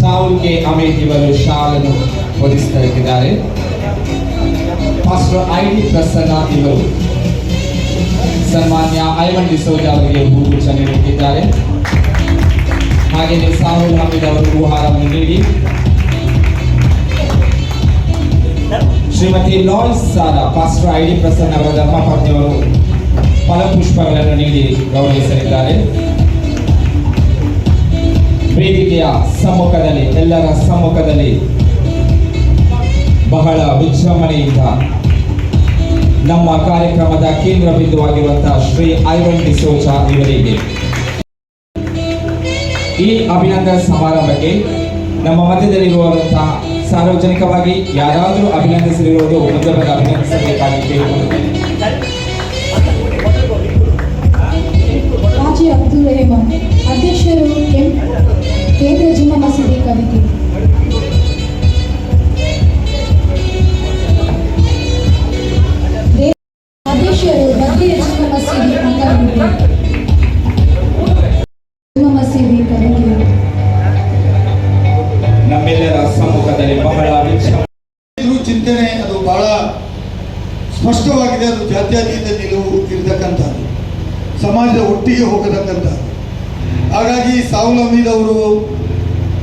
ಸಾವುಲ್ K ಅಮೇಠ್ ಇವರು ಶಾಲನ್ನು ಒದಿಸಲಿದ್ದಾರೆ master I D Prasanna ಇವರು ಸನ್ಮಾನ್ಯ ಐವನ್ ಡಿಸೋಜ ಅವರಿಗೆ ಹೂಗುಚ್ಛ ನೀಡುತ್ತಿದ್ದಾರೆ ಹಾಗೆಯೇ ಸಾಹುಲ್ ಹಮೀದ್ ಅವರು ಹೂಹಾರವನ್ನು ನೀಡಿ ಶ್ರೀಮತಿ ಲಾಯ್ಸ್ ಸಾರ ಪಾಸ್ಟರ್ ಐ ಡಿ ಪ್ರಸನ್ನ ಅವರ ಧರ್ಮಪತ್ನಿಯವರು ಫಲಪುಷ್ಪಗಳನ್ನು ನೀಡಿ ಗೌರವಿಸಲಿದ್ದಾರೆ ವೇದಿಕೆಯ ಸಮ್ಮುಖದಲ್ಲಿ, ಎಲ್ಲರ ಸಮ್ಮುಖದಲ್ಲಿ ಬಹಳ ವಿಜೃಂಭಣೆಯಿಂದ ನಮ್ಮ ಕಾರ್ಯಕ್ರಮದ ಕೇಂದ್ರ ಬಿಂದುವಾಗಿರುವಂತಹ ಶ್ರೀ ಐವನ್ ಡಿಸೋಚ ಇವರಿಗೆ. ಈ ಅಭಿನಂದನ ಸಮಾರಂಭಕ್ಕೆ ನಮ್ಮ ಮಧ್ಯದಲ್ಲಿರುವಂತಹ ಸಾರ್ವಜನಿಕವಾಗಿ ಯಾರಾದರೂ ಅಭಿನಂದಿಸಲಿರುವುದು ಮುಂದೆ ಅಭಿನಂದಿಸಬೇಕಾಗಿದೆ ಅಬ್ದುಲ್ ಅಧ್ಯಕ್ಷರು ಕೇಂದ್ರ ಜುಮ್ಮಾ ಮಸೀದಿ ಕವಿತೆ ಅಧ್ಯಕ್ಷರು ಜುಮ್ಮಾ ಮಸೀದಿ ಅಂಗವಿದೆ ಮಸೀದಿ ಕಮಿಟಿ ನಮ್ಮೆಲ್ಲರ ಸಮ್ಮುಖದಲ್ಲಿ ಬಹಳ ಚಿಂತನೆ ಅದು ಬಹಳ ಸ್ಪಷ್ಟವಾಗಿದೆ ಅದು ಜಾತ್ಯಾತೀತ ನಿಲುವು ಇರತಕ್ಕಂಥದ್ದು. ಸಮಾಜದ ಒಟ್ಟಿಗೆ ಹೋಗತಕ್ಕಂಥದ್ದು. ಹಾಗಾಗಿ ಸಾವು ಅವರು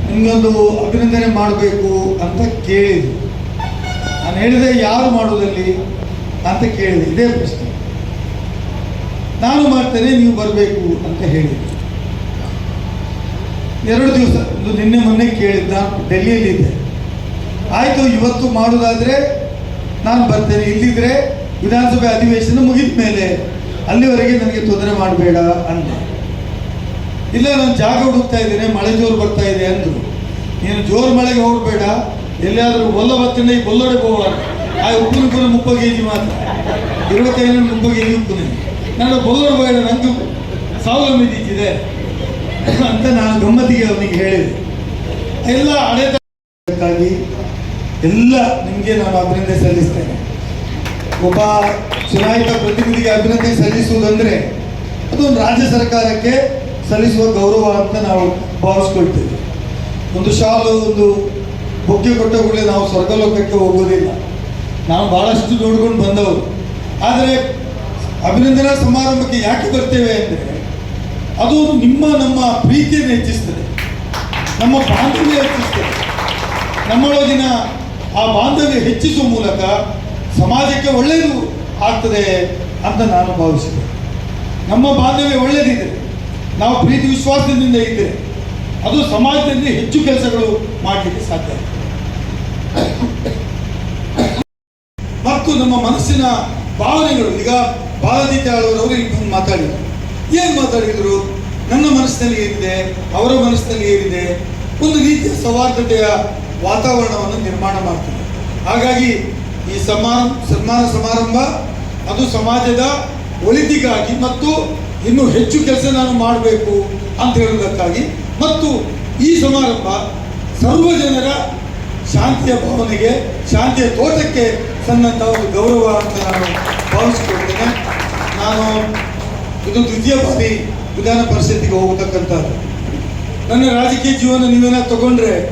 ನಿಮಗೊಂದು ಅಭಿನಂದನೆ ಮಾಡಬೇಕು ಅಂತ ಕೇಳಿದ್ರು. ನಾನು ಹೇಳಿದೆ, ಯಾರು ಮಾಡೋದಲ್ಲಿ ಅಂತ ಕೇಳಿದೆ. ಇದೇ ಪ್ರಶ್ನೆ. ನಾನು ಮಾಡ್ತೇನೆ, ನೀವು ಬರಬೇಕು, ಅಂತ ಹೇಳಿದ್ರು. ಎರಡು ದಿವಸ, ಒಂದು ನಿನ್ನೆ ಮೊನ್ನೆ ಕೇಳಿದ್ದ ಡೆಲ್ಲಿಯಲ್ಲಿದ್ದೆ ಆಯಿತು, ಇವತ್ತು ಮಾಡೋದಾದರೆ ನಾನು ಬರ್ತೇನೆ. ಇಲ್ಲಿದ್ರೆ ವಿಧಾನಸಭೆ ಅಧಿವೇಶನ ಮುಗಿದ ಮೇಲೆ ಅಲ್ಲಿವರೆಗೆ ನನಗೆ ತೊಂದರೆ ಮಾಡಬೇಡ, ಅಂದೆ. ಇಲ್ಲ ನಾನು ಜಾಗ ಹುಡುಕ್ತಾ ಇದ್ದೇನೆ, ಮಳೆ ಜೋರು ಬರ್ತಾ ಇದೆ ಅಂದರು. ನೀನು ಜೋರು ಮಳೆಗೆ ಹೋಗಬೇಡ, ಎಲ್ಲಿಯಾದರೂ ಒಲ್ಲ ಬತ್ತಿನ ಈ ಬೊಲ್ಲೊಡೆ ಹೋಗುವ ಆ ಉಪ್ಪುನ ಕೂಡ ಮುಪ್ಪ ಕೆ ಜಿ ಮಾತ್ರ ಇರುವತ್ತೈದು ಮುಪ್ಪ ಕೆ ಜಿ ಉಪ್ಪುನೆ ನಾನು ಬೊಲ್ಲೊಡೆ ಬೇಡ ನಂದು ಸಾವು ಅಂತ ನಾನು ಗಮ್ಮತ್ತಿಗೆ ಅವನಿಗೆ ಹೇಳಿದೆ. ಎಲ್ಲ ಹಳೆದಾಗಿ ಎಲ್ಲ ನಿಮಗೆ ನಾನು ಅಭಿನಂದನೆ ಸಲ್ಲಿಸ್ತೇನೆ. ಒಬ್ಬ ಚುನಾಯಿತ ಪ್ರತಿನಿಧಿಗೆ ಅಭಿನಂದನೆ ಸಲ್ಲಿಸುವುದಂದ್ರೆ ಅದೊಂದು ರಾಜ್ಯ ಸರ್ಕಾರಕ್ಕೆ ಸಲ್ಲಿಸುವ ಗೌರವ ಅಂತ ನಾವು ಭಾವಿಸ್ಕೊಳ್ತೇವೆ ಒಂದು ಶಾಲು, ಒಂದು ಬೊಕ್ಕೆ ಕೊಟ್ಟ ಕೂಡಲೇ ನಾವು ಸ್ವರ್ಗಲೋಕಕ್ಕೆ ಹೋಗೋದಿಲ್ಲ. ನಾವು ಬಹಳಷ್ಟು ನೋಡ್ಕೊಂಡು ಬಂದವರು. ಆದರೆ ಅಭಿನಂದನಾ ಸಮಾರಂಭಕ್ಕೆ ಯಾಕೆ ಬರ್ತೇವೆ ಅಂದರೆ, ಅದು ನಿಮ್ಮ ನಮ್ಮ ಪ್ರೀತಿಯನ್ನು ಹೆಚ್ಚಿಸ್ತದೆ. ನಮ್ಮ ಬಾಂಧವ್ಯ ಹೆಚ್ಚಿಸ್ತದೆ. ನಮ್ಮೊಳಗಿನ ಆ ಬಾಂಧವ್ಯ ಹೆಚ್ಚಿಸುವ ಮೂಲಕ ಸಮಾಜಕ್ಕೆ ಒಳ್ಳೆಯದು ಆಗ್ತದೆ ಅಂತ ನಾನು ಭಾವಿಸಿದೆ ನಮ್ಮ ಬಾಂಧವ್ಯ ಒಳ್ಳೆಯದಿದೆ ನಾವು ಪ್ರೀತಿ ವಿಶ್ವಾಸದಿಂದ ಇದ್ದರೆ ಅದು ಸಮಾಜದಲ್ಲಿ ಹೆಚ್ಚು ಕೆಲಸಗಳು ಮಾಡಲಿಕ್ಕೆ ಸಾಧ್ಯ. ಮತ್ತು ನಮ್ಮ ಮನಸ್ಸಿನ ಭಾವನೆಗಳು, ಈಗ ಬಾಲದೀತ ಆಳುವರವರು ಇಲ್ಲಿ ಮಾತಾಡಿದರು. ಏನು ಮಾತಾಡಿದರು? ನನ್ನ ಮನಸ್ಸಿನಲ್ಲಿ ಏನಿದೆ? ಅವರ ಮನಸ್ಸಿನಲ್ಲಿ ಏನಿದೆ? ಒಂದು ರೀತಿಯ ಸೌಹಾರ್ದತೆಯ ವಾತಾವರಣವನ್ನು ನಿರ್ಮಾಣ ಮಾಡ್ತದೆ ಹಾಗಾಗಿ ಈ ಸಮಾರಂಭ, ಸನ್ಮಾನ ಸಮಾರಂಭ ಅದು ಸಮಾಜದ ಒಳಿತಿಗಾಗಿ ಮತ್ತು ಇನ್ನೂ ಹೆಚ್ಚು ಕೆಲಸ ನಾನು ಮಾಡಬೇಕು ಅಂತ ಹೇಳುವುದಕ್ಕಾಗಿ. ಮತ್ತು ಈ ಸಮಾರಂಭ ಸರ್ವ ಜನರ ಶಾಂತಿಯ ಭಾವನೆಗೆ, ಶಾಂತಿಯ ತೋಟಕ್ಕೆ ಸನ್ನಂಥ ಒಂದು ಗೌರವ ಅಂತ ನಾನು ಭಾವಿಸಿಕೊಳ್ತೇನೆ. ನಾನು ಇದು ದ್ವಿತೀಯ ಬಾರಿ ವಿಧಾನ ಪರಿಷತ್ತಿಗೆ ಹೋಗತಕ್ಕಂಥದ್ದು. ನನ್ನ ರಾಜಕೀಯ ಜೀವನ ನೀವೇನ ತಗೊಂಡ್ರೆ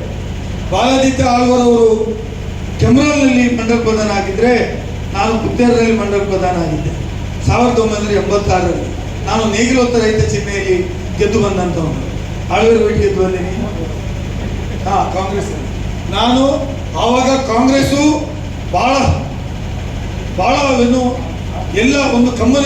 ಬಾಲಾದಿತ್ಯ ಆಳ್ವರವರು ಕೆಮರಲ್ನಲ್ಲಿ ಮಂಡಲ ಪ್ರಧಾನ ಆಗಿದ್ರೆ, ನಾನು ಪುತ್ತೇರದಲ್ಲಿ ಮಂಡಲ ಪ್ರಧಾನ ಆಗಿದ್ದೆ. ಸಾವಿರದ ಒಂಬೈನೂರ ಎಂಬತ್ತಾರರಲ್ಲಿ. ನಾನು ನೇಗಿಲೋತ್ತ ರೈತ ಚಿಹ್ನೆಯಲ್ಲಿ ಗೆದ್ದು ಬಂದಂಥವನು. ಆಳ್ವೇರು ಬಿಟ್ಟು ಗೆದ್ದು ಬಂದೀನಿ ಹಾ, ಕಾಂಗ್ರೆಸ್. ನಾನು ಆವಾಗ ಕಾಂಗ್ರೆಸ್ಸು ಬಹಳ ಬಹಳ ಏನು ಎಲ್ಲ ಒಂದು ಕಮ್ಮನಿ